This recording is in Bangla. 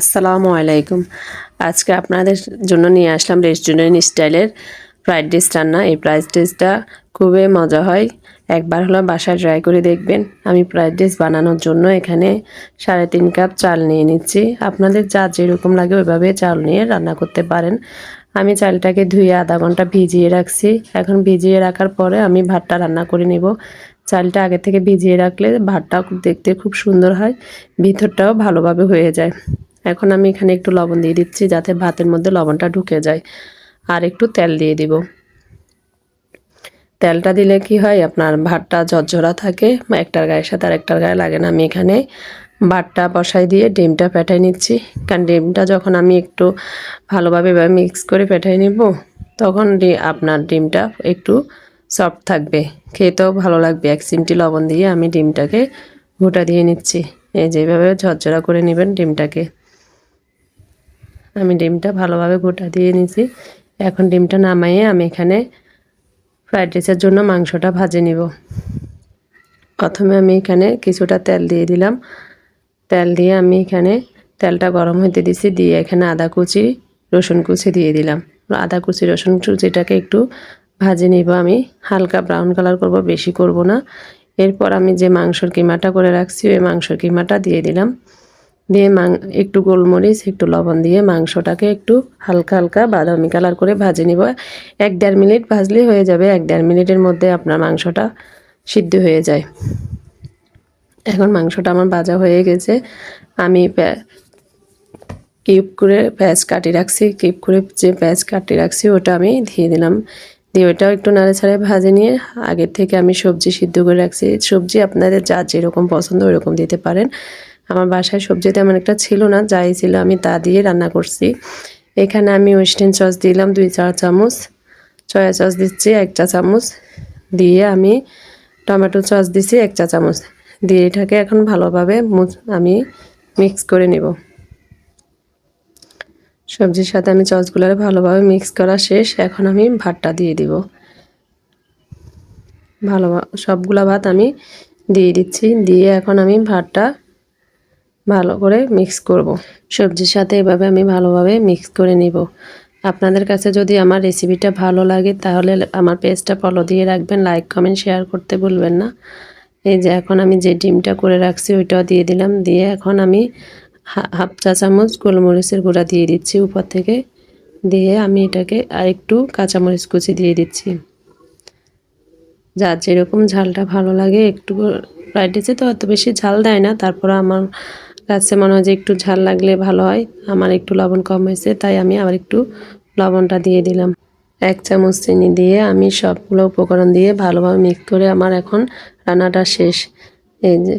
আসসালামু আলাইকুম। আজকে আপনাদের জন্য নিয়ে আসলাম রেস্টুরেন্ট স্টাইলের ফ্রাইড ডিশ রান্না। এই ফ্রাইড ডিশটা খুবই মজা হয়। একবার হলো বাসায় ট্রাই করে দেখবেন। আমি ফ্রাইড ডিশ বানানোর জন্য এখানে সাড়ে তিন কাপ চাল নিয়ে নিচ্ছি। আপনাদের যা যেরকম লাগে ওইভাবে চাল নিয়ে রান্না করতে পারেন। আমি চালটাকে ধুয়ে আধা ঘণ্টা ভিজিয়ে রাখছি। এখন ভিজিয়ে রাখার পরে আমি ভাতটা রান্না করে নেব। চালটা আগে থেকে ভিজিয়ে রাখলে ভাতটা দেখতে খুব সুন্দর হয়। ভিতরটাও ভালোভাবে হয়ে যায়। এখন আমি এখানে একটু লবণ দিয়ে দিচ্ছি যাতে ভাতের মধ্যে লবণটা ঢুকে যায়। আর একটু তেল দিয়ে দিব। তেলটা দিলে কি হয়? আপনার ভাতটা ঝরঝরা থাকে, একটার গায়ের সাথে আর একটার গায়ে লাগে না। আমি এখানে ভাতটা বসাই দিয়ে ডিমটা পেটাই নিচ্ছি। কারণ ডিমটা যখন আমি একটু ভালোভাবে মিক্স করে পেটাই নিব, তখন আপনার ডিমটা একটু সফট থাকবে। খেতেও ভালো লাগবে। এক চিমটি লবণ দিয়ে আমি ডিমটাকে গোটা দিয়ে নিচ্ছি। এই যেভাবে ঝরঝরা করে নেবেন ডিমটাকে। আমি ডিমটা ভালোভাবে গোটা দিয়ে নিছি। এখন ডিমটা নামাইয়ে আমি এখানে ফ্রাইড রাইসের জন্য মাংসটা ভাজে নিব। প্রথমে আমি এখানে কিছুটা তেল দিয়ে দিলাম। তেল দিয়ে আমি এখানে তেলটা গরম হতে দিছি, দিয়ে এখানে আদা কুচি, রসুন কুচি দিয়ে দিলাম। আদা কুচি, রসুন কুচিটাকে একটু ভাজে নিব আমি। হালকা ব্রাউন কালার করব, বেশি করব না। এরপর আমি যে মাংসর কিমাটা করে রাখছি, ওই মাংসর কিমাটা দিয়ে দিলাম। দিয়ে মাং একটু গোলমরিচ, একটু লবণ দিয়ে মাংসটাকে একটু হালকা হালকা বাদামি কালার করে ভাজে নিব। এক দেড় মিনিট ভাজলেই হয়ে যাবে, এক দেড় মিনিটের মধ্যে আপনার মাংসটা সিদ্ধ হয়ে যায়। এখন মাংসটা আমার ভাজা হয়ে গেছে। আমি কিউব করে পেঁয়াজ কাটি রাখছি, কিউব করে যে পেঁয়াজ কাটি রাখছি ওটা আমি দিয়ে দিলাম। দিয়ে ওইটাও একটু নাড়ে ছাড়ে ভাজে নিয়ে আগের থেকে আমি সবজি সিদ্ধ করে রাখছি। সবজি আপনাদের যা যেরকম পছন্দ ওরকম দিতে পারেন। আমার বাসায় সবজি তেমন একটা ছিল না, যাই ছিল আমি তা দিয়ে রান্না করছি। এখানে আমি ওয়েস্টার্ন সস দিলাম দুই চার চামচ চয়া সস দিচ্ছি এক চা চামচ, দিয়ে আমি টমেটো সস দিছি এক চা চামচ, দিয়ে এটাকে এখন ভালোভাবে আমি মিক্স করে নেব। সবজির সাথে আমি সসগুলো ভালোভাবে মিক্স করা শেষ, এখন আমি ভাতটা দিয়ে দিব। ভালো সবগুলা ভাত আমি দিয়ে দিচ্ছি, দিয়ে এখন আমি ভাতটা ভালো করে মিক্স করব। সবজির সাথে এভাবে আমি ভালোভাবে মিক্স করে নিব। আপনাদের কাছে যদি আমার রেসিপিটা ভালো লাগে, তাহলে আমার পেজটা ফলো দিয়ে রাখবেন। লাইক কমেন্ট শেয়ার করতে ভুলবেন না। এই যে এখন আমি যে ডিমটা করে রাখছি, ওইটাও দিয়ে দিলাম। দিয়ে এখন আমি হাফ চা চামচ গোলমরিচের গুঁড়া দিয়ে দিচ্ছি উপর থেকে। দিয়ে আমি এটাকে আরেকটু কাঁচামরিচ কুচি দিয়ে দিচ্ছি। যার যেরকম ঝালটা ভালো লাগে, একটু ফ্রাইড রাইসে তো, অত বেশি ঝাল দেয় না। তারপর আমার কাছে মনে হয় যে একটু ঝাল লাগলে ভালো হয়। আমার একটু লবণ কম হয়েছে, তাই আমি আবার একটু লবণটা দিয়ে দিলাম। এক চামচ চিনি দিয়ে আমি সবগুলো উপকরণ দিয়ে ভালোভাবে মিক্স করে আমার এখন রান্নাটা শেষ। এই যে